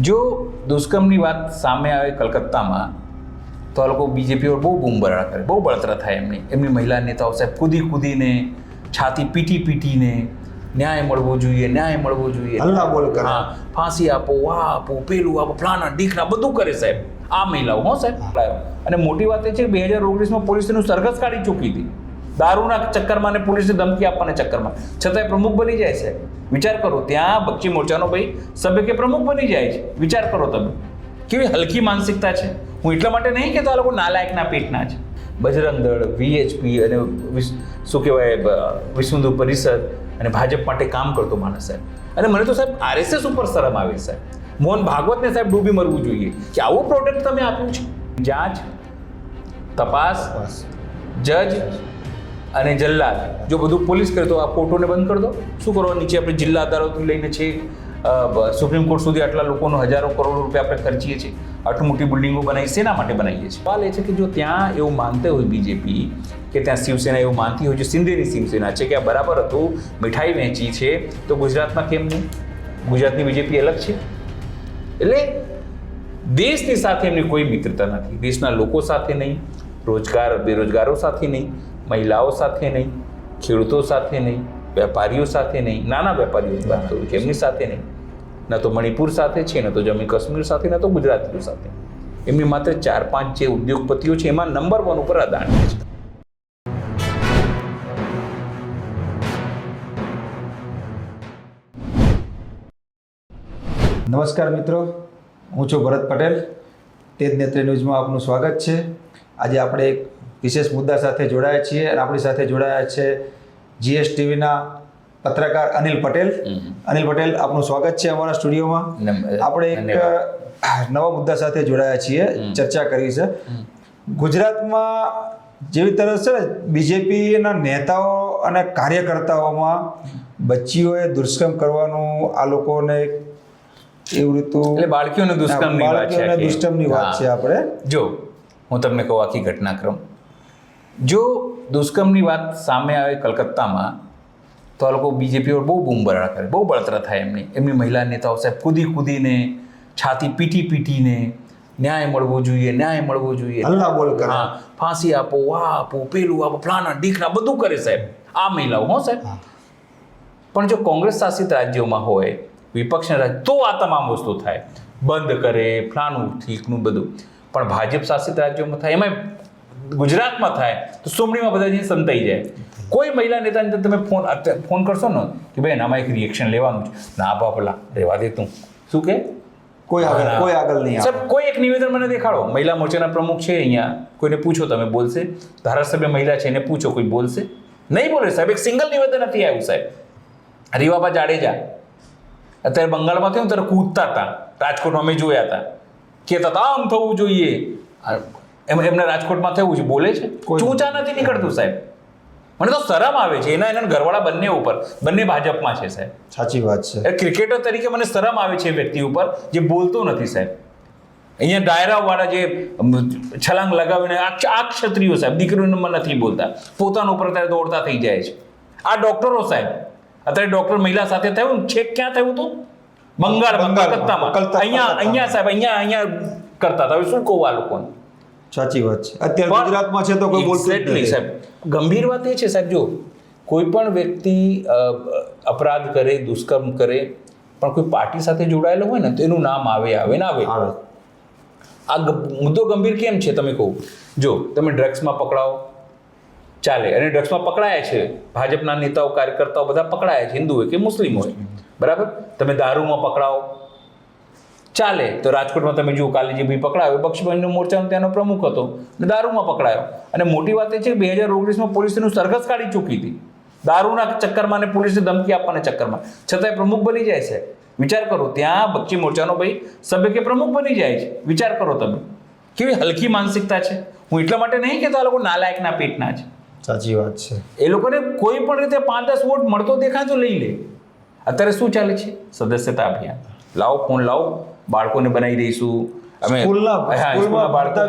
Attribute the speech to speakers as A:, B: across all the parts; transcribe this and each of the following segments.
A: જો દુષ્કર્મની વાત સામે આવે કલકત્તામાં તો આ લોકો બીજેપી પર બહુ બૂમબરાળ કરે બહુ બળતરા થાય એમની. એમની મહિલા નેતાઓ સાહેબ કૂદી કૂદીને છાતી પીટી પીટીને ન્યાય મળવો જોઈએ ન્યાય મળવો જોઈએ.
B: હલ્લા બોલ કરે.
A: હા ફાંસી આપો આ આપો પેલું આપો ફલાના ઢીકના બધું કરે સાહેબ. આ મહિલાઓ હો સાહેબ. અને મોટી વાત એ છે બે હજાર ઓગણીસમાં પોલીસ એનું સરઘસ કાઢી ચૂકી હતી. દારૂના ચક્કરમાં અને પોલીસની ધમકી આપવાના ચક્કરમાં. છતાંય પ્રમુખ બની જાય છે. વિચાર કરો, ત્યાં બક્ષી મોરચાનો ભાઈ સભ્ય કે પ્રમુખ બની જાય છે? વિચાર કરો તમે. કેવી હલકી માનસિકતા છે? હું એટલા માટે નહીં કહેતો આ લોકો નાલાયકના પેટના છે. બજરંગ દળ, વીએચપી અને શું કહેવાય વિશ્વ પરિષદ અને ભાજપ માટે કામ કરતો માણસ સાહેબ અને મને તો સાહેબ આરએસએસ ઉપર શરમ આવે સાહેબ મોહન ભાગવતને સાહેબ ડૂબી મરવું જોઈએ. કે આવું પ્રોડક્ટ તમે આપ્યું છે? જાંચ તપાસ, જજ અને જલ્લાદ. જો બધું પોલીસ કરે તો આ કોર્ટોને બંધ કરી દો. શું કરો નીચે આપણે જિલ્લા અદાલતથી લઈને છે સુપ્રીમ કોર્ટ સુધી આટલા લોકોનો હજારો કરોડ રૂપિયા આપણે ખર્ચીએ છીએ. આટલી મોટી બિલ્ડિંગો બનાવી શેના માટે બનાવીએ છીએ? સવાલ એ છે કે જો ત્યાં એવું માનતા હોય બીજેપી કે ત્યાં શિવસેના એવું માનતી હોય છે સિંધેની શિવસેના છે, કે આ બરાબર હતું, મીઠાઈ વહેંચી છે, તો ગુજરાતમાં કેમ નહીં? ગુજરાતની બીજેપી અલગ છે. એટલે દેશની સાથે એમની કોઈ મિત્રતા નથી. દેશના લોકો સાથે નહીં, રોજગાર, બેરોજગારો સાથે નહીં. મહિલાઓ સાથે નહીં, ખેડૂતો સાથે નહીં, વેપારીઓ સાથે નહીં, નાના વેપારીઓ વાત કરું છું, એમની સાથે નહીં. ન તો મણિપુર સાથે છે, ન તો જમ્મુ કાશ્મીર સાથે, ન તો ગુજરાતીઓ સાથે. એમની માત્ર ચાર પાંચ જે ઉદ્યોગપતિઓ છે, એમાં નંબર વન ઉપર અદાણી છે.
B: નમસ્કાર મિત્રો, હું છું ભરત પટેલ. તેજ નેત્રી ન્યૂઝમાં આપનું સ્વાગત છે. આજે આપણે એક વિશેષ મુદ્દા સાથે જોડાયા છીએ અને આપણી સાથે જોડાયા છે જીએસટીવીના પત્રકાર અનિલ પટેલ. અનિલ પટેલ આપનું સ્વાગત છે અમારા સ્ટુડિયોમાં. આપણે એક નવા મુદ્દા સાથે જોડાયા છીએ ચર્ચા કરી છે. ગુજરાતમાં જેવી તરફ છે ને બીજેપીના નેતાઓ અને કાર્યકર્તાઓમાં બચ્ચીઓએ દુષ્કર્મ કરવાનું આ લોકોને એવું રીતું
A: એટલે બાળકીઓને દુષ્કર્મની વાત
B: બાળકીઓને દુષ્કર્મની વાત છે આપણે.
A: જો હું તમને કહું આખી ઘટનાક્રમ. જો દુષ્કર્મની વાત સામે આવે કલકત્તામાં તો આ લોકો બીજેપી બહુ બૂમબરાળ કરે બહુ બળતરા થાય એમની. એમની મહિલા નેતાઓ સાહેબ કૂદી કૂદીને છાતી પીટી પીટીને ન્યાય મળવો જોઈએ ન્યાય મળવો જોઈએ.
B: હલ્લા બોલ કરે.
A: હા ફાંસી આપો આ આપો પેલું આપો ફલાણા ઢીકના બધું કરે સાહેબ. આ મહિલાઓ હો સાહેબ. પણ જો કોંગ્રેસ શાસિત રાજ્યોમાં હોય વિપક્ષના રાજ્ય તો આ તમામ વસ્તુ થાય. બંધ કરે ફલાણું ઠીકનું બધું. પણ ભાજપ શાસિત રાજ્યોમાં થાય એમાં ગુજરાતમાં થાય તો સુમણીમાં બધા જઈને સંતાઈ જાય. કોઈ મહિલા નેતાને તમે ફોન ફોન કરશો ને કે ભાઈ આમાં એક રિએક્શન લેવાનું છે. ના બાપલા રહેવા દે તું. શું કે?
B: કોઈ આગળ કોઈ આગળ નહીં
A: સાહેબ કોઈ એક નિવેદન મને દેખાડો. મહિલા મોરચાના પ્રમુખ છે અહીંયા. કોઈને પૂછો તમે બોલશે. ધારાસભ્ય મહિલા છે એને પૂછો કોઈ બોલશે? નહીં બોલે સાહેબ એક સિંગલ નિવેદન નથી આવ્યું સાહેબ. રીવાબા જાડેજા. અત્યારે બંગાળમાં થયું ત્યારે કૂદતા હતા. રાજકોટમાં અમે જોયા હતા. આમ થવું જોઈએ. એમ એમને રાજકોટમાં થયું છે બોલે છે? ચૂંચા નથી નીકળતું સાહેબ. મને તો શરમ આવે છે એના એના ઘરવાળા બંને ઉપર બંને ભાજપમાં છે સાહેબ.
B: સાચી વાત છે.
A: ક્રિકેટર તરીકે મને શરમ આવે છે વ્યક્તિ ઉપર જે બોલતો નથી સાહેબ. અહીંયા ડાયરાવાળા જે છલાંગ લગાવીને આ ક્ષત્રિયો સાહેબ દીકરીઓમાં નથી બોલતા. પોતાના ઉપર અત્યારે દોડતા થઈ જાય છે. આ ડોક્ટરો સાહેબ અત્યારે ડોક્ટર મહિલા સાથે થયું છે છેક ક્યાં થયું હતું બંગાળમાં કલકત્તામાં
B: કલકત્તા-
A: અહીંયા અહીંયા સાહેબ અહીંયા અહીંયા કરતા હતા. હવે શું કહું આ લોકોને?
B: સાચી વાત છે. અત્યારે ગુજરાતમાં છે તો કોઈ બોલશે જ
A: સાહેબ ગંભીર વાત એ છે સાહેબ જો કોઈ પણ વ્યક્તિ અપરાધ કરે દુષ્કર્મ કરે પણ કોઈ પાર્ટી સાથે જોડાયેલો હોય ને તો એનું નામ આવે આવે ને આવે. આ મુદ્દો ગંભીર કેમ છે તમે કહું? જો તમે ડ્રગ્સમાં પકડાઓ ચાલે. અને ડ્રગ્સમાં પકડાયા છે. ભાજપના નેતાઓ કાર્યકર્તાઓ બધા પકડાયા છે હિન્દુ હોય કે મુસ્લિમ. હોય બરાબર? તમે દારૂમાં પકડાઓ ચાલે તો રાજકોટમાં તમે જુઓ કાલે જે ભાઈ પકડાયો એ બક્ષબંધુ મોરચાનો ત્યાંનો પ્રમુખ હતો અને દારૂમાં પકડાયો. અને મોટી વાત એ છે કે બે હજાર ઓગણીસમાં પોલીસ એનું સરઘસ કાઢી ચૂકી હતી. દારૂના ચક્કરમાં અને પોલીસને ધમકી આપવાના ચક્કરમાં. છતાંય પ્રમુખ બની જાય છે. વિચાર કરો ત્યાં બક્ષી મોરચાનો ભાઈ સભ્ય કે પ્રમુખ બની જાય છે? વિચાર કરો તમે. કેવી હલકી માનસિકતા છે? હું એટલા માટે નહીં કહેતો આ લોકો નાલાયકના પેટના છે
B: સાચી વાત છે.
A: એ લોકોને કોઈ પણ રીતે પાંચ દસ વોટ મળતો દેખાય તો લઈ લે. અત્યારે શું ચાલે છે? સદસ્યતા અભિયાન. લાવો ફોન લાવો બાળકોને બનાવી દઈશું. અમે બાળકો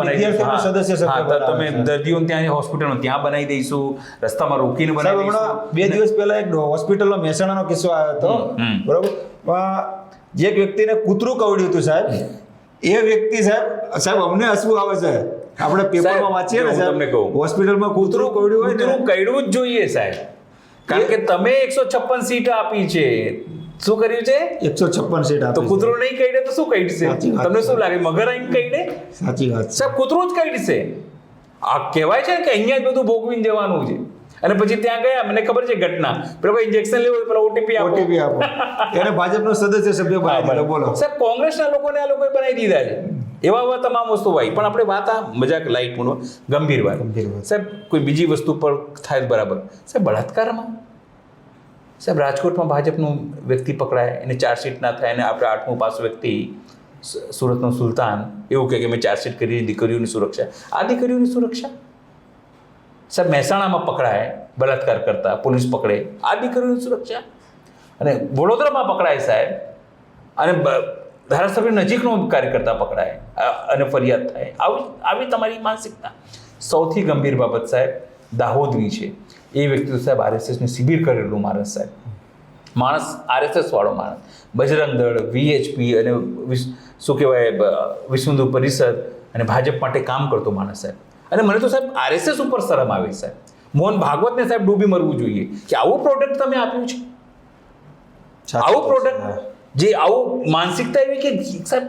A: તમે દર્દીઓને ત્યાં હોસ્પિટલમાં ત્યાં બનાવી દઈશું. રસ્તામાં રોકીને બનાવી
B: બે દિવસ પહેલા એક હોસ્પિટલમાં મહેસાણાનો કિસ્સો આવ્યો હતો. બરોબર? જે એક વ્યક્તિને કૂતરું કવડ્યું હતું સાહેબ એ વ્યક્તિ સાહેબ સાહેબ અમને હસવું આવે છે. આપણે પેપરમાં વાંચીએ ને સાહેબ
A: કહું.
B: હોસ્પિટલમાં કૂતરું કવડ્યું હોય
A: કૂતરું કઈડવું જ જોઈએ સાહેબ. કારણ કે તમે એકસો છપ્પન સીટ આપી છે. શું કર્યું છે?
B: એકસો છપ્પન સીટ
A: તો. કૂતરું નહીં કઈડે તો શું
B: વાત
A: તમને શું લાગે? મગર આઈને કઈડે
B: સાચી વાત
A: સાહેબ કૂતરું જ કઈડશે આ કહેવાય છે કે અહીંયા જ બધું ભોગવીને જવાનું છે. અને પછી ત્યાં ગયા મને ખબર છે ઘટના. પેલો કોઈ ઇન્જેક્શન લેવું હોય પેલો ઓટીપી આપો.
B: ઓટીપી આપો. એને ભાજપનો સદસ્ય સભ્ય બનાવી બોલો.
A: સાહેબ કોંગ્રેસના લોકોને આ લોકોએ બનાવી દીધા છે. એવા એવા તમામ વસ્તુ હોય. પણ આપણે વાત આ મજાક લાઈટ પૂર્ણ ગંભીર વાત.
B: ગંભીર વાત.
A: સાહેબ કોઈ બીજી વસ્તુ પર થાય બરાબર. સાહેબ બળાત્કારમાં? સાહેબ રાજકોટમાં ભાજપનું વ્યક્તિ પકડાય એને ચાર્જશીટ ના થાય અને આપણે આઠમું પાસ વ્યક્તિ સુરતનો સુલતાન એવું કહે કે મેં ચાર્જશીટ કરી દીકરીઓની સુરક્ષા. આ દીકરીઓની સુરક્ષા? સાહેબ મહેસાણામાં પકડાય બળાત્કાર કરતા પોલીસ પકડે. આ દીકરીઓની સુરક્ષા? અને વડોદરામાં પકડાય સાહેબ. અને ધારાસભ્ય નજીકનો કાર્યકર્તા પકડાય અને ફરિયાદ થાય. આવી આવી તમારી માનસિકતા. સૌથી ગંભીર બાબત સાહેબ દાહોદની છે. એ વ્યક્તિ સાહેબ આરએસએસની શિબિર કરેલું માણસ સાહેબ. માણસ આરએસએસ વાળો માણસ. બજરંગ દળ વીએચપી અને શું કહેવાય વિશ્વ પરિષદ અને ભાજપ માટે કામ કરતો માણસ સાહેબ. અને મને તો સાહેબ આરએસએસ ઉપર શરમ આવે સાહેબ. મોહન ભાગવતને સાહેબ ડૂબી મરવું જોઈએ. કે આવું પ્રોડક્ટ તમે આપ્યું છે? આવું. પ્રોડક્ટ જે આવું માનસિકતા એવી કે સાહેબ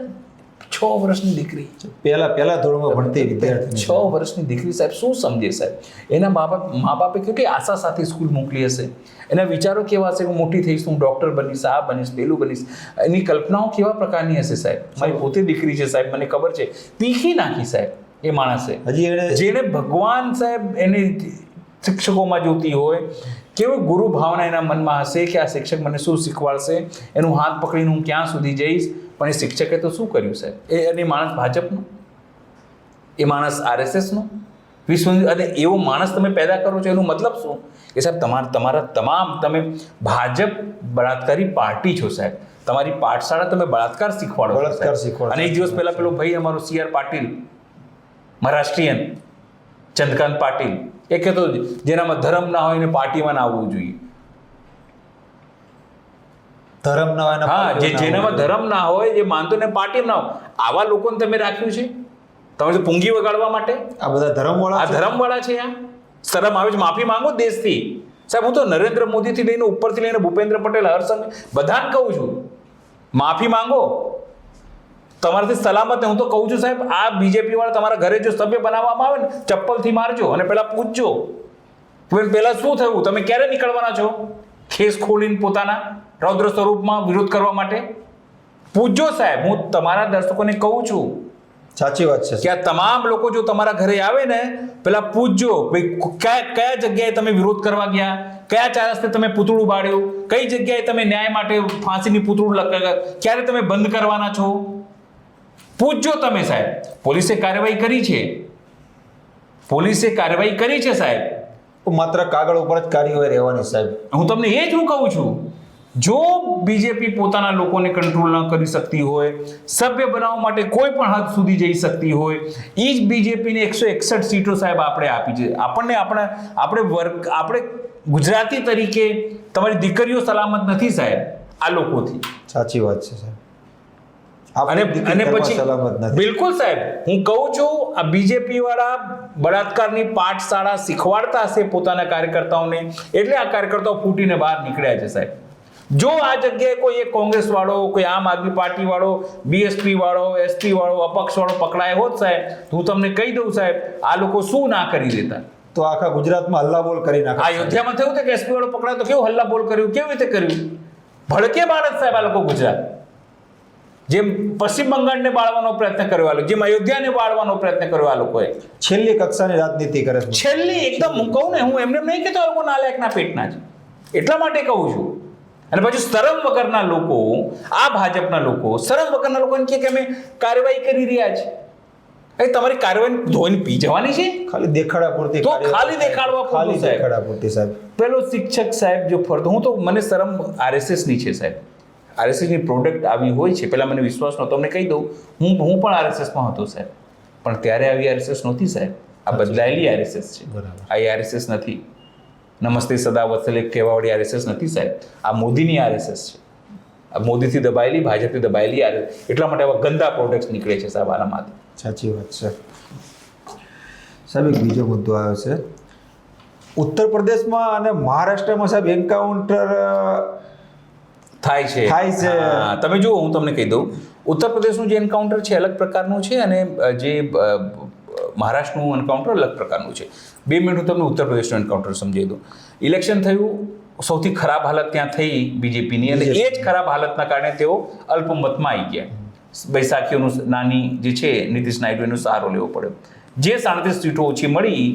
A: છ વર્ષની દીકરી.
B: પહેલા પહેલા ધોરણમાં ભણતી વિદ્યાર્થી
A: છ વર્ષની દીકરી સાહેબ શું સમજે સાહેબ? એના મા બાપ મા બાપે કેટલી આશા સાથે સ્કૂલ મોકલી હશે. એના વિચારો કેવા હશે? હું મોટી થઈશ હું ડૉક્ટર બનીશ આ બનીશ પેલું બનીશ. એની કલ્પનાઓ કેવા પ્રકારની હશે સાહેબ? મારી પોતે દીકરી છે સાહેબ મને ખબર છે. પીખી નાખી સાહેબ એ માણસે.
B: હજી એને
A: જેને ભગવાન સાહેબ એની શિક્ષકોમાં જોતી હોય કેવી ગુરુ ભાવના એના મનમાં હશે કે આ શિક્ષક મને શું શીખવાડશે એનું હાથ પકડીને હું ક્યાં સુધી જઈશ? પણ એ શિક્ષકે તો શું કર્યું સાહેબ? એ અને માણસ ભાજપનો? એ માણસ આરએસએસનો? વિશ્વ અને એવો માણસ તમે પેદા કરો છો એનું મતલબ શું? કે સાહેબ તમારા તમારા તમામ તમે ભાજપ બળાત્કારી પાર્ટી છો સાહેબ. તમારી પાઠશાળા તમે બળાત્કાર શીખવાડો છો,
B: બળાત્કાર શીખવાડો.
A: અને એક દિવસ પહેલા પેલો ભાઈ અમારો સી આર પાટીલ મહારાષ્ટ્રીયન. ચંદ્રકાંત પાટીલ. એ કહેતો જેનામાં ધર્મ ના હોય એને પાર્ટીમાં ના આવવું જોઈએ.
B: ધર્મ ના હોય
A: હા જે જેનામાં ધર્મ ના હોય જે માનતો ને પાર્ટીમાં ના હોય. આવા લોકોને તમે રાખ્યું છે? તમે તો પૂંગી વગાડવા માટે?
B: આ બધા ધર્મવાળા
A: આ? ધર્મવાળા છે આ? શરમ આવે છે? માફી માંગો દેશથી. સાહેબ હું તો નરેન્દ્ર મોદીથી લઈને ઉપરથી લઈને ભૂપેન્દ્ર પટેલ હર્ષન બધાને કહું છું. માફી માંગો. તમારાથી સલામત હું તો કહું છું સાહેબ આ બીજેપી વાળા તમારા ઘરે જો સભ્ય બનાવવામાં આવે ને ચપ્પલથી મારજો અને પહેલાં પૂછજો. પેલ- પહેલાં શું થયું? તમે ક્યારે નીકળવાના છો? ખેસ ખોલીને પોતાના રૌદ્ર સ્વરૂપમાં વિરોધ કરવા માટે? પૂછજો સાહેબ હું તમારા દર્શકોને કહું છું.
B: સાચી વાત છે
A: કે આ તમામ લોકો જો તમારા ઘરે આવે ને પેલા પૂછજો ભાઈ કયા કયા જગ્યાએ તમે વિરોધ કરવા ગયા? કયા ચાર રસ્તે તમે પૂતળું બાળ્યું કઈ જગ્યાએ તમે ન્યાય માટે ફાંસીની પૂતળું ક્યારે તમે બંધ કરવાના છો? પૂછજો તમે સાહેબ. પોલીસે કાર્યવાહી કરી છે? પોલીસે કાર્યવાહી કરી છે સાહેબ?
B: માત્ર કાગળ ઉપર જ કાર્યવાહી રહેવાની સાહેબ.
A: હું તમને એ જ હું કહું છું. જો બીજેપી પોતાના લોકોને કંટ્રોલ ન કરી શકતી હોય સભ્ય બનાવવા માટે કોઈ પણ હદ સુધી જઈ શકતી હોય એ જ બીજેપીને એકસો એકસઠ સીટો સાહેબ આપણે આપી છે. આપણને આપણે આપણે વર્ક આપણે ગુજરાતી તરીકે તમારી દીકરીઓ સલામત નથી સાહેબ આ લોકોથી.
B: સાચી વાત છે સાહેબ.
A: અને અને પછી બિલકુલ સાહેબ હું કહું છું આ બીજેપી વાળા બળાત્કારની પાઠશાળા શીખવાડતા હશે પોતાના કાર્યકર્તાઓને એટલે આ કાર્યકર્તાઓ ફૂટીને બહાર નીકળ્યા છે સાહેબ. જો આ જગ્યાએ કોઈ એક કોંગ્રેસ વાળો કોઈ આમ આદમી પાર્ટી વાળો બીએસપી વાળો એસપી વાળો અપક્ષ વાળો પકડાય હોત સાહેબ તો હું તમને કહી દઉં સાહેબ આ લોકો શું ના કરી દેતા?
B: તો આખા ગુજરાતમાં હલ્લાબોલ કરી
A: નાખ્યા
B: નાખે
A: અયોધ્યામાં થયું કે એસપી વાળો પકડાયો તો કેવું હલ્લા બોલ કર્યું? કેવી રીતે કર્યું? ભડકે ભારત સાહેબ આ લોકો ગુજરાત. જેમ પશ્ચિમ બંગાળને બાળવાનો પ્રયત્ન કર્યો આ જેમ અયોધ્યાને બાળવાનો પ્રયત્ન કર્યો આ લોકોએ.
B: છેલ્લી કક્ષાની રાજનીતિ કરે છે.
A: છેલ્લી એકદમ હું કહું ને હું એમને એમ નહીં કહેતો લોકો નાલાયકના પેટના છે. એટલા માટે કહું છું. અને પછી શરમ વગરના લોકો આ ભાજપના લોકો શરમ વગરના લોકો કે અમે કાર્યવાહી કરી રહ્યા છે. એ તમારી કાર્યવાહી ધોઈને પી જવાની છે?
B: ખાલી દેખાડા પૂરતી
A: તો ખાલી દેખાડવા
B: ખાલી. દેખાડા પૂરતી સાહેબ.
A: પેલો શિક્ષક સાહેબ જો ફરતો હું તો મને શરમ આરએસએસની છે સાહેબ. આરએસએસની પ્રોડક્ટ આવી હોય છે પહેલાં મને વિશ્વાસ નહોતો તમને કહી દઉં હું હું પણ આરએસએસમાં હતો સાહેબ. પણ ત્યારે આવી આરએસએસ નહોતી સાહેબ. આ બદલાયેલી આરએસએસ છે. આ આરએસએસ નથી. નમસ્તે સદા વત્સલે કહેવાવાળી આરએસએસ નથી સાહેબ. આ મોદીની આરએસએસ છે. આ મોદીથી દબાયેલી ભાજપથી દબાયેલી આ એટલા માટે આવા ગંદા પ્રોડક્ટ્સ નીકળે છે સાહેબ આનામાંથી
B: સાચી વાત છે. સાહેબ એક બીજો મુદ્દો આવ્યો છે. ઉત્તર પ્રદેશમાં અને મહારાષ્ટ્રમાં સાહેબ એન્કાઉન્ટર
A: થાય છે.
B: થાય છે.
A: તમે જુઓ હું તમને કહી દઉં. ઉત્તર પ્રદેશનું જે એન્કાઉન્ટર છે અલગ પ્રકારનું છે અને જે મહારાષ્ટ્રનું એન્કાઉન્ટર અલગ પ્રકારનું છે. બે મિનિટ હું તમને ઉત્તર પ્રદેશનું એન્કાઉન્ટર સમજાવી દઉં. ઇલેક્શન થયું સૌથી ખરાબ હાલત ત્યાં થઈ બીજેપીની અને એ જ ખરાબ હાલતના કારણે તેઓ અલ્પમતમાં આવી ગયા. બૈસાખીઓનું નાની જે છે નીતિશ નાયડુ એનો સહારો લેવો પડ્યો. જે સાડત્રીસ સીટો ઓછી મળી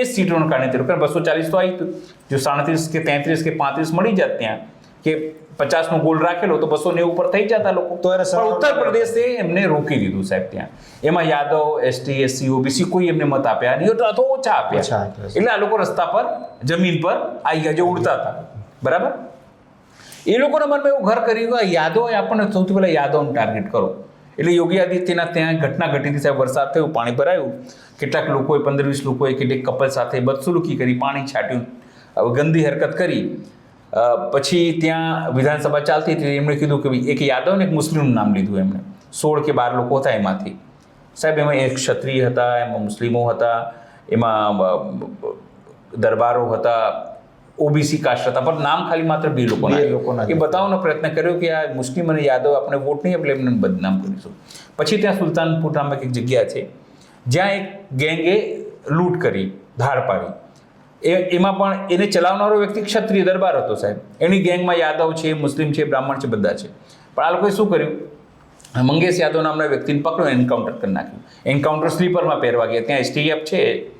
A: એ સીટોના કારણે તેઓ કારણ બસો ચાલીસ તો આવી જો સાડત્રીસ કે તેત્રીસ કે પાંત્રીસ મળી જાત ત્યાં કે પચાસનો ગોલ રાખેલો તો બસો નેવું ઉપર થઈ જતા લોકો.
B: તો
A: ઉત્તર પ્રદેશે એમને રોકી દીધું સાહેબ ત્યાં. એમાં યાદવ એસટી એસસી ઓબીસી કોઈ એમને મત આપ્યા નહીં. અથવા તો ઓછા
B: આપ્યા.
A: એટલે આ લોકો રસ્તા પર જમીન પર આવી ગયા જે ઉડતા હતા. બરાબર? એ લોકોના મનમાં એવું ઘર કર્યું કે યાદવ આપણને સૌથી પહેલાં યાદવને ટાર્ગેટ કરો. એટલે યોગી આદિત્યનાથ ત્યાં ઘટના ઘટી હતી સાહેબ વરસાદ થયો પાણી ભરાયું. કેટલાક લોકોએ પંદર વીસ લોકોએ કેટલીક કપલ સાથે બદસુલુકી કરી પાણી છાંટ્યું. ગંદી હરકત કરી. પછી ત્યાં વિધાનસભા ચાલતી હતી એમણે કીધું કે એક યાદવ ને એક મુસ્લિમનું નામ લીધું એમણે. સોળ કે બાર લોકો હતા એમાંથી. સાહેબ એમાં એક ક્ષત્રિય હતા એમાં મુસ્લિમો હતા એમાં દરબારો હતા ઓબીસી કાસ્ટ હતા પણ નામ ખાલી માત્ર બે લોકોના એ બતાવવાનો પ્રયત્ન કર્યો કે આ મુસ્લિમ અને યાદવ આપણે વોટ નહીં એટલે એમને બદનામ કરીશું. પછી ત્યાં સુલતાનપુર નામક એક જગ્યા છે જ્યાં એક ગેંગે લૂંટ કરી ધાડ પાડી. એ એમાં પણ એને ચલાવનારો વ્યક્તિ ક્ષત્રિય દરબાર હતો સાહેબ. એની ગેંગમાં યાદવ છે મુસ્લિમ છે બ્રાહ્મણ છે બધા છે. પણ આ લોકોએ શું કર્યું? મંગેશ યાદવ નામના વ્યક્તિને પકડો એન્કાઉન્ટર કરી નાખ્યું. એન્કાઉન્ટર સ્લીપરમાં પહેરવા ગયા. ત્યાં એસટીએફ છે.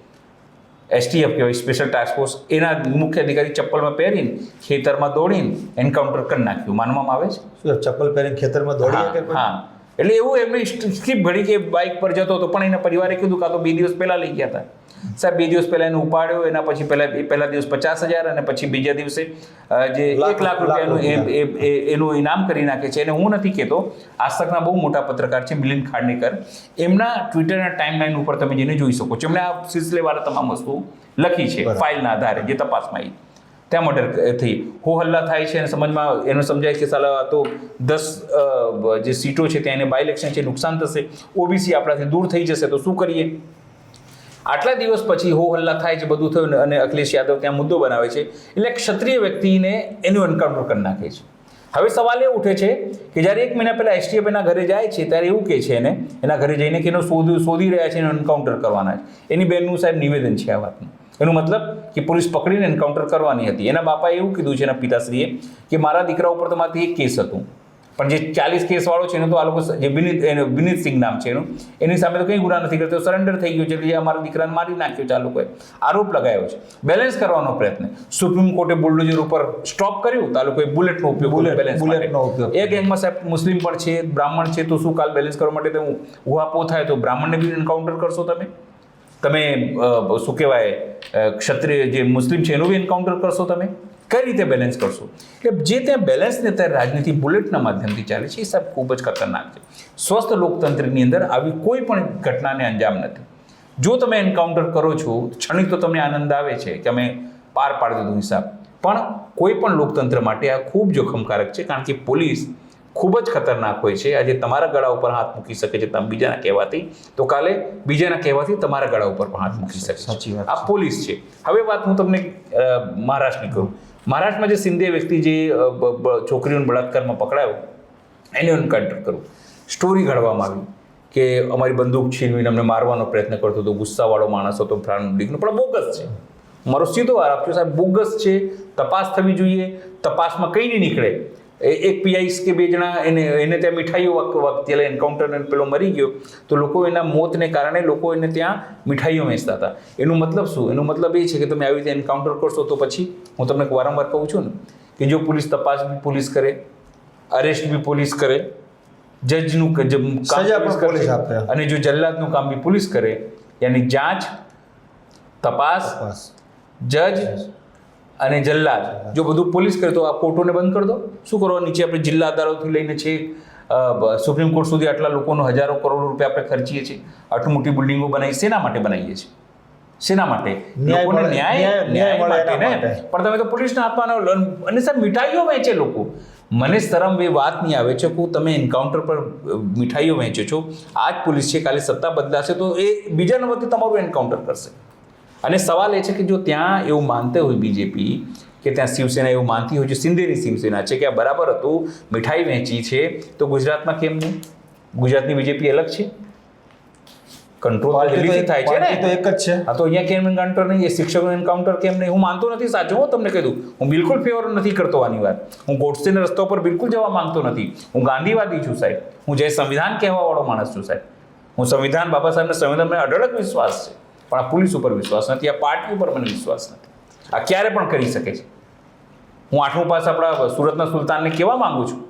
A: એસટીએફ કહેવાય સ્પેશિયલ ટાસ્ક ફોર્સ. એના મુખ્ય અધિકારી ચપ્પલમાં પહેરીને ખેતરમાં દોડીને એન્કાઉન્ટર કરી નાખ્યું. માનવામાં આવે છે?
B: ચપ્પલ પહેરીને ખેતરમાં દોડી
A: હા. એટલે એવું એમને સ્કીપ ઘડી કે બાઇક પર જતો હતો પણ એના પરિવારે કીધું કાં તો બે દિવસ પહેલાં લઈ ગયા હતા. સાહેબ બે દિવસ પહેલાં એને ઉપાડ્યો એના પછી પહેલા પહેલા દિવસ પચાસ હજાર અને પછી બીજા દિવસે જે એક લાખ રૂપિયાનું એનું ઇનામ કરી નાખે છે. અને હું નથી કહેતો આજતકના બહુ મોટા પત્રકાર છે મિલિંદ ખાડનેકર. એમના ટ્વિટરના ટાઈમલાઈન ઉપર તમે જઈને જોઈ શકો છો. એમણે આ સિલસિલેવાળા તમામ વસ્તુ લખી છે ફાઇલના આધારે જે તપાસમાં આવી. ત્યાં મર્ડરથી હો હલ્લા થાય છે અને સમજમાં એનું સમજાય કે સાલા તો દસ જે સીટો છે ત્યાં એને બાય ઇલેક્શન છે, નુકસાન થશે ઓબીસી આપણાથી દૂર થઈ જશે, તો શું કરીએ? આટલા દિવસ પછી હો હલ્લા થાય છે, બધું થયું અને અખિલેશ યાદવ ત્યાં મુદ્દો બનાવે છે, એટલે ક્ષત્રિય વ્યક્તિને એનું એન્કાઉન્ટર કરી નાખે છે. હવે સવાલ એ ઉઠે છે કે જ્યારે એક મહિના પહેલાં એસટીએફ એના ઘરે જાય છે, ત્યારે એવું કહે છે એને, એના ઘરે જઈને કે એનો શોધ, શોધી રહ્યા છે, એનું એન્કાઉન્ટર કરવાના છે. એની બેનનું સાહેબ નિવેદન છે આ વાતનું. એનું મતલબ કે પોલીસ પકડીને એન્કાઉન્ટર કરવાની હતી. એના બાપાએ એવું કીધું છે એના પિતાશ્રીએ કે મારા દીકરા ઉપર તો મારાથી એક કેસ હતું. પણ જે ચાલીસ કેસવાળો છે એનો તો આ લોકો જે વિનીત એનો વિનીત સિંહ નામ છે એનું એની સામે તો કંઈ ગુના નથી કરતો. સરેન્ડર થઈ ગયું છે એટલે અમારા દીકરાને મારી નાખ્યો છે આ લોકોએ. આરોપ લગાવ્યો છે. બેલેન્સ કરવાનો પ્રયત્ન. સુપ્રીમ કોર્ટે બુલડોઝર ઉપર સ્ટોપ કર્યું તો આ લોકોએ બુલેટનો ઉપયોગ બુલેટ બેલેન્સ
B: બુલેટનો ઉપયોગ
A: એ ગેંગમાં સાહેબ મુસ્લિમ પણ છે બ્રાહ્મણ છે તો શું કાલ બેલેન્સ કરવા માટે તો ઉહાપો થાય તો બ્રાહ્મણને બી એન્કાઉન્ટર કરશો તમે? તમે શું કહેવાય ક્ષત્રિય જે મુસ્લિમ છે, એનું બી એન્કાઉન્ટર કરશો તમે? કઈ રીતે બેલેન્સ કરશો? એટલે જે ત્યાં બેલેન્સને અત્યારે રાજનીતિ બુલેટના માધ્યમથી ચાલે છે, એ સાહેબ ખૂબ જ ખતરનાક છે. સ્વસ્થ લોકતંત્રની અંદર આવી કોઈ પણ ઘટનાને અંજામ નથી. જો તમે એન્કાઉન્ટર કરો છો, ક્ષણિક તો તમને આનંદ આવે છે કે અમે પાર પાડી દીધું હિસાબ પણ કોઈ પણ લોકતંત્ર માટે આ ખૂબ જોખમકારક છે, કારણ કે પોલીસ ખૂબ જ ખતરનાક હોય છે. આજે તમારા ગળા ઉપર હાથ મૂકી શકે છે તમે બીજાના કહેવાથી. તો કાલે બીજાના કહેવાથી તમારા ગળા ઉપર પણ હાથ મૂકી શકે
B: સાચી વાત
A: આ પોલીસ છે. હવે વાત હું તમને મહારાષ્ટ્રની કરું. મહારાષ્ટ્રમાં જે સિંધે વ્યક્તિ જે છોકરીઓને બળાત્કારમાં પકડાયો એને એન્કાઉન્ટર કરું. સ્ટોરી ઘડવામાં આવી કે અમારી બંદૂક છીનવીને અમને મારવાનો પ્રયત્ન કરતો હતો. ગુસ્સાવાળો માણસ હતો પ્રાણ ડીકનો. પણ બોગસ છે. મારો સીધો આરોપ છે સાહેબ બોગસ છે. તપાસ થવી જોઈએ. તપાસમાં કંઈ નહીં નીકળે. એક પીઆઈસ કે બે જણા એને એને ત્યાં મીઠાઈઓ વખતે એટલે એન્કાઉન્ટર પેલો મરી ગયો. તો લોકો એના મોતને કારણે લોકો એને ત્યાં મીઠાઈઓ વેચતા હતા. એનું મતલબ શું? એનો મતલબ એ છે કે તમે આવી રીતે એન્કાઉન્ટર કરશો તો પછી હું તમને વારંવાર કહું છું ને કે જો પોલીસ તપાસ બી પોલીસ કરે અરેસ્ટ બી પોલીસ કરે જજનું કામ
B: સજા
A: કરે
B: પોલીસ
A: અને જો જલ્લાદનું કામ બી પોલીસ કરે યાની જાંચ તપાસ જજ. અને જલ્લાદ. જો બધું પોલીસ કરે તો આ કોર્ટોને બંધ કરી દો. શું કરો? નીચે આપણે જિલ્લા અદાલતથી લઈને છે સુપ્રીમ કોર્ટ સુધી આટલા લોકોનો હજારો કરોડ રૂપિયા આપણે ખર્ચીએ છીએ. આટલી મોટી બિલ્ડિંગો બનાવી શેના માટે બનાવીએ છીએ? શેના માટે? લોકોને ન્યાય
B: ન્યાય-
A: માટે ને? પણ તમે તો પોલીસના હાથમાં લોન અને સાહેબ મીઠાઈઓ વેચે લોકો. મને શરમ એ વાત નહીં આવે છે કે તમે એન્કાઉન્ટર પર મીઠાઈઓ વહેંચો છો. આ જ પોલીસ છે કાલે સત્તા બદલાશે તો એ બીજા નંબરથી તમારું એન્કાઉન્ટર કરશે. અને સવાલ એ છે કે જો ત્યાં એવું માનતે હોય બીજેપી કે ત્યાં શિવસેના એવું માનતી હોય છે સિંધેની શિવસેના છે કે આ બરાબર હતું મીઠાઈ વહેંચી છે તો ગુજરાતમાં કેમ નહીં? ગુજરાતની બીજેપી અલગ છે? કંટ્રોલ દિલ્હીથી થાય છે ને?
B: તો એક જ છે.
A: હા તો અહીંયા કેમ એન્કાઉન્ટર નહીં? એ શિક્ષકનું એન્કાઉન્ટર કેમ નહીં? હું માનતો નથી સાચું હું તમને કહી દઉં. હું બિલકુલ ફેવર નથી કરતો આની વાત. હું ગોડસેના રસ્તા પર બિલકુલ જવા માંગતો નથી. હું ગાંધીવાદી છું સાહેબ. હું જે સંવિધાન કહેવાવાળો માણસ છું સાહેબ. હું સંવિધાન બાબા સાહેબના સંવિધાન મને અઢળક વિશ્વાસ છે. પણ આ પોલીસ ઉપર વિશ્વાસ નથી, આ પાર્ટી ઉપર મને વિશ્વાસ નથી. આ ક્યારે પણ કરી શકે છે? હું આઠમું પાસ આપણા સુરતના સુલતાનને કહેવા માંગુ છું.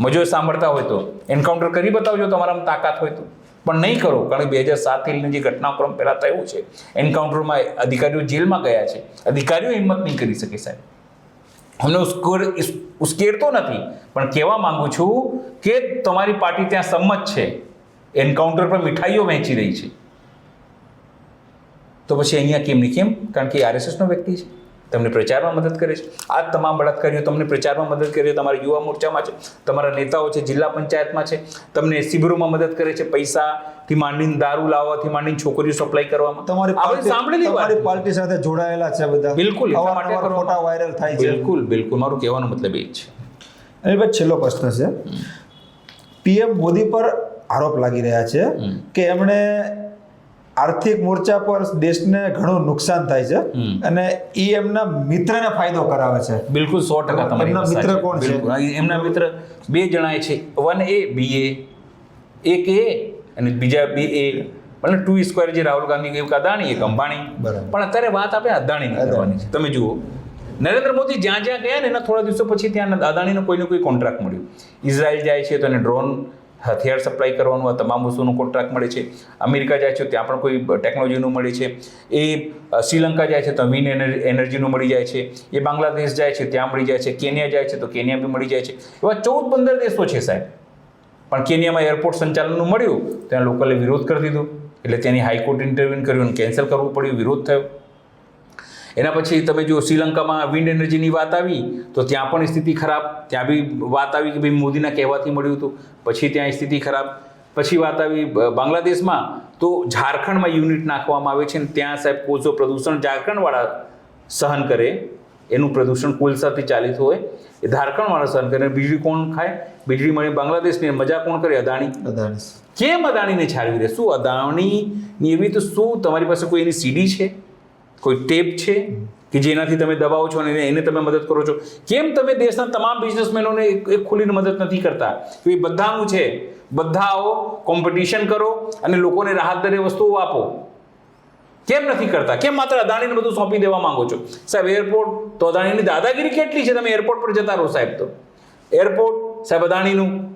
A: મજો સાંભળતા હોય તો. એન્કાઉન્ટર કરી બતાવજો તમારામાં તાકાત હોય તો. પણ નહીં કરો, કારણ કે બે હજાર સાતની જે ઘટનાક્રમ પહેલાં થયું છે એન્કાઉન્ટરમાં અધિકારીઓ જેલમાં ગયા છે. અધિકારીઓ હિંમત નહીં કરી શકે સાહેબ. અમને ઉશ્કેર ઉશ્કેરતો નથી. પણ કહેવા માગું છું કે તમારી પાર્ટી ત્યાં સંમત છે. એન્કાઉન્ટર પર મીઠાઈઓ વહેંચી રહી છે. તો પછી અહીંયા કેમ નહીં? કેમ? કારણ કે આરએસએસનો વ્યક્તિ છે. તમને પ્રચારમાં મદદ કરે છે. આ તમામ બળાત્કારીઓ તમને પ્રચારમાં મદદ કરે છે. તમારા યુવા મોરચામાં છે. તમારા નેતાઓ છે. જિલ્લા પંચાયતમાં છે. તમને શિબિરોમાં મદદ કરે છે પૈસાથી માંડીને દારૂ લાવવાથી માંડીને છોકરીઓ સપ્લાય કરવામાં.
B: તમારી
A: આ
B: પાર્ટી
A: સાંભળેલી
B: તમારી પાર્ટી સાથે જોડાયેલા છે બધા.
A: બિલકુલ.
B: ફોટા વાયરલ થાય છે.
A: બિલકુલ બિલકુલ. મારું કહેવાનો મતલબ એ જ છે.
B: અને પછી છેલ્લો પ્રશ્ન છે. પીએમ મોદી પર આરોપ લાગી રહ્યા છે કે એમણે આર્થિક મોરચા પર દેશને ઘણું નુકસાન થાય છે. અને એ એમના મિત્રને ફાયદો કરાવે છે.
A: બિલકુલ સો ટકા તમારી
B: મિત્ર કોણ છે?
A: એમના મિત્ર બે જણાય છે. One A B A. એક એ અને બીજા બી એ. એટલે ટુ સ્ક્વેર જે રાહુલ ગાંધી એક અદાણી એક અંબાણી.
B: બરાબર.
A: પણ અત્યારે વાત આપણે અદાણીની કરવાની છે. તમે જુઓ. નરેન્દ્ર મોદી જ્યાં જ્યાં ગયા ને એના થોડા દિવસો પછી ત્યાં અદાણીનો કોઈને કોઈ કોન્ટ્રાક્ટ મળ્યો. ઇઝરાયલ જાય છે તો એને ડ્રોન હથિયાર સપ્લાય કરવાનું, આ તમામ વસ્તુનો કોન્ટ્રાક્ટ મળે છે. અમેરિકા જાય છે, ત્યાં પણ કોઈ ટેકનોલોજીનું મળે છે. એ શ્રીલંકા જાય છે, તો વિન એનર્જીનું મળી જાય છે. એ બાંગ્લાદેશ જાય છે, ત્યાં મળી જાય છે. કેન્યા જાય છે, તો કેન્યા બી મળી જાય છે. એવા ચૌદ પંદર દેશો છે સાહેબ. પણ કેન્યામાં એરપોર્ટ સંચાલનનું મળ્યું, ત્યાં લોકોએ વિરોધ કરી દીધો. એટલે ત્યાંની હાઈકોર્ટ ઇન્ટરવ્યૂ કર્યું અને કેન્સલ કરવું પડ્યું, વિરોધ થયો. એના પછી તમે જો શ્રીલંકામાં વિન્ડ એનર્જીની વાત આવી તો ત્યાં પણ સ્થિતિ ખરાબ. ત્યાં બી વાત આવી કે ભાઈ મોદીના કહેવાથી મળ્યું હતું. પછી ત્યાં સ્થિતિ ખરાબ. પછી વાત આવી બાંગ્લાદેશમાં. તો ઝારખંડમાં યુનિટ નાખવામાં આવે છે અને ત્યાં સાહેબ કોલસો પ્રદૂષણ ઝારખંડવાળા સહન કરે એનું પ્રદૂષણ કોલસાથી ચાલિત હોય એ ઝારખંડવાળા સહન કરે. વીજળી કોણ ખાય? વીજળી મળે બાંગ્લાદેશની. મજા કોણ કરે? અદાણી.
B: અદાણી.
A: કેમ અદાણીને છાળવી રહે શું અદાણીની એવી તો શું? તમારી પાસે કોઈ એની સીડી છે? કોઈ ટેપ છે કે જેનાથી તમે દબાવો છો અને એને- તમે મદદ કરો છો? કેમ તમે દેશના તમામ બિઝનેસમેનોને એક ખુલીને મદદ નથી કરતા? એ બધાનું છે. બધા આવો કોમ્પિટિશન કરો અને લોકોને રાહત દરે વસ્તુઓ આપો. કેમ નથી કરતા? કેમ માત્ર અદાણીને બધું સોંપી દેવા માંગો છો? સાહેબ એરપોર્ટ તો અદાણીની દાદાગીરી કેટલી છે? તમે એરપોર્ટ પર જતા રહો સાહેબ તો. એરપોર્ટ સાહેબ, અદાણીનું.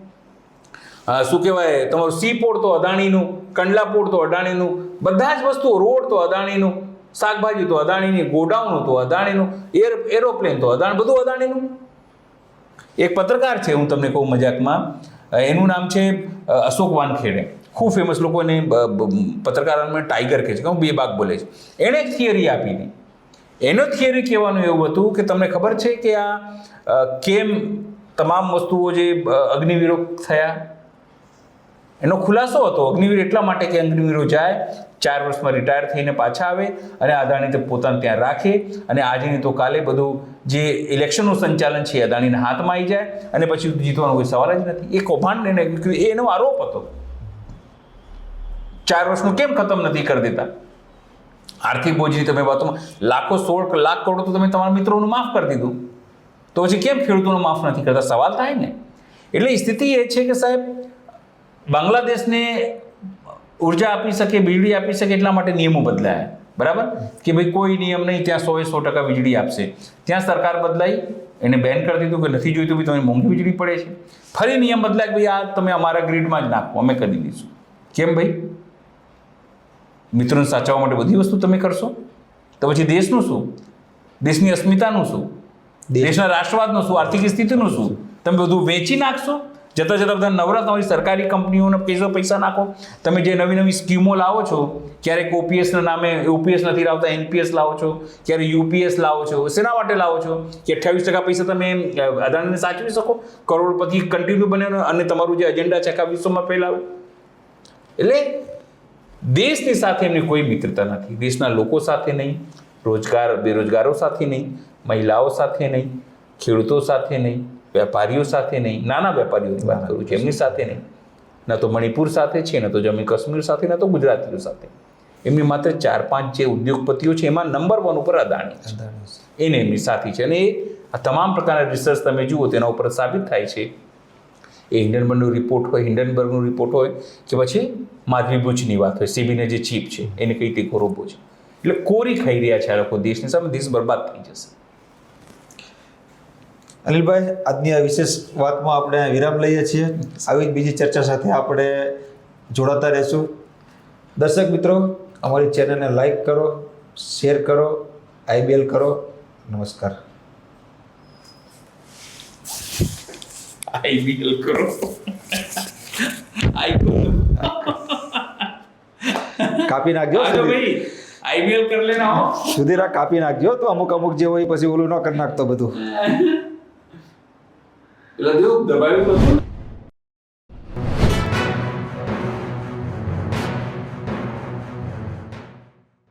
A: શું કહેવાય? તમારું સી પોર્ટ તો અદાણીનું કંડલા પોર્ટ તો અદાણીનું. બધા જ વસ્તુઓ, રોડ તો અદાણીનું. શાકભાજી તો અદાણીની, ગોડાઉન હતું અદાણીનું, એર એરોપ્લેન તો અદાણી, બધું અદાણીનું. એક પત્રકાર છે, હું તમને કહું મજાકમાં એનું નામ છે અશોક વાનખેડે. ખૂબ ફેમસ લોકો એને પત્રકારોને ટાઈગર કહે છે, કે હું બે બાગ બોલે છે. એણે એક થિયરી આપી હતી. એનો થિયરી કહેવાનું એવું હતું કે તમને ખબર છે કે આ કેમ તમામ વસ્તુઓ જે અગ્નિવીરો થયા? એનો ખુલાસો હતો, અગ્નિવીર એટલા માટે કે અગ્નિવીરો જાય ચાર વર્ષમાં રિટાયર થઈને પાછા આવે અને અદાણી તે પોતાને ત્યાં રાખે અને આજે નહીં તો કાલે બધું જે ઇલેક્શનનું સંચાલન છે અદાણીના હાથમાં આવી જાય અને પછી જીતવાનો કોઈ સવાલ જ નથી. એ કૌભાંડ એને એનો આરોપ હતો. ચાર વર્ષનું કેમ ખતમ નથી કરી દેતા? આર્થિક બોજની તમે વાતોમાં લાખો, સોળ લાખ કરોડ તો તમે તમારા મિત્રોનું માફ કરી દીધું. તો પછી કેમ ખેડૂતોનું માફ નથી કરતા? સવાલ થાય ને. એટલે સ્થિતિ એ છે કે સાહેબ, બાંગ્લાદેશને ઊર્જા આપી શકે વીજળી આપી શકે એટલા માટે નિયમો બદલાયા. બરાબર? કે ભાઈ કોઈ નિયમ નહીં ત્યાં સો સો ટકા વીજળી આપશે. ત્યાં સરકાર બદલાઈ એને બેન કરી દીધું કે નથી જોઈતું ભાઈ તમને મોંઘી વીજળી પડે છે. ફરી નિયમ બદલાય કે ભાઈ આ તમે અમારા ગ્રીડમાં જ નાખો અમે કરી દઈશું. કેમ ભાઈ? મિત્રોને સાચવવા માટે બધી વસ્તુ તમે કરશો? તો પછી દેશનું શું? દેશની અસ્મિતાનું શું? દેશના રાષ્ટ્રવાદનું શું? આર્થિક સ્થિતિનું શું? તમે બધું વેચી નાખશો? જતાં જતાં બધા નવરા તમારી સરકારી કંપનીઓને પૈસા પૈસા નાખો. તમે જે નવી નવી સ્કીમો લાવો છો, ક્યારેક ઓપીએસના નામે, ઓપીએસ નથી લાવતા, એનપીએસ લાવો છો, ક્યારે યુપીએસ લાવો છો, શેના માટે લાવો છો? કે અઠ્યાવીસ ટકા પૈસા તમે અદાણીને સાચવી શકો? કરોડપતિ કન્ટિન્યુ બને અને તમારું જે એજન્ડા છે આખા વિશ્વમાં ફેલાવે. એટલે દેશની સાથે એમની કોઈ મિત્રતા નથી. દેશના લોકો સાથે નહીં, રોજગાર, બેરોજગારો સાથે નહીં, મહિલાઓ સાથે નહીં, ખેડૂતો સાથે નહીં. વેપારીઓ સાથે નહીં નાના વેપારીઓની વાત કરું છું એમની સાથે નહીં. ન તો મણિપુર સાથે છે ન તો જમ્મુ કાશ્મીર સાથે ન તો ગુજરાતીઓ સાથે. એમની માત્ર ચાર પાંચ જે ઉદ્યોગપતિઓ છે એમાં નંબર વન ઉપર અદાણી છે. એને એમની સાથી છે. અને એ આ તમામ પ્રકારના રિસર્ચ તમે જુઓ તેના ઉપર સાબિત થાય છે. એ હિન્ડનબર્ગનો રિપોર્ટ હોય હિન્ડનબર્ગનો રિપોર્ટ હોય કે પછી માધવી બુચની વાત હોય સીબીને જે ચીફ છે એને કઈ રીતે રોબો છે એટલે કોરી ખાઈ રહ્યા છે આ લોકો દેશની સામે દેશ બરબાદ થઈ જશે.
B: અનિલભાઈ આજની આ વિશેષ વાતમાં આપણે વિરામ લઈએ છીએ. આવી જ બીજી ચર્ચા સાથે આપણે જોડાતા રહેશું. દર્શક મિત્રો અમારી ચેનલને લાઈક કરો શેર કરો આઈબીએલ કરો. નમસ્કાર.
A: આઈબીએલ કરો.
B: કાપી નાખજો
A: આઈબીએલ કરી લેના
B: સુધીરા કાપી નાખજો તો અમુક અમુક જે હોય પછી ઓલું ન કરી નાખતો બધું.
A: એટલે જો દબાવ્યું બધું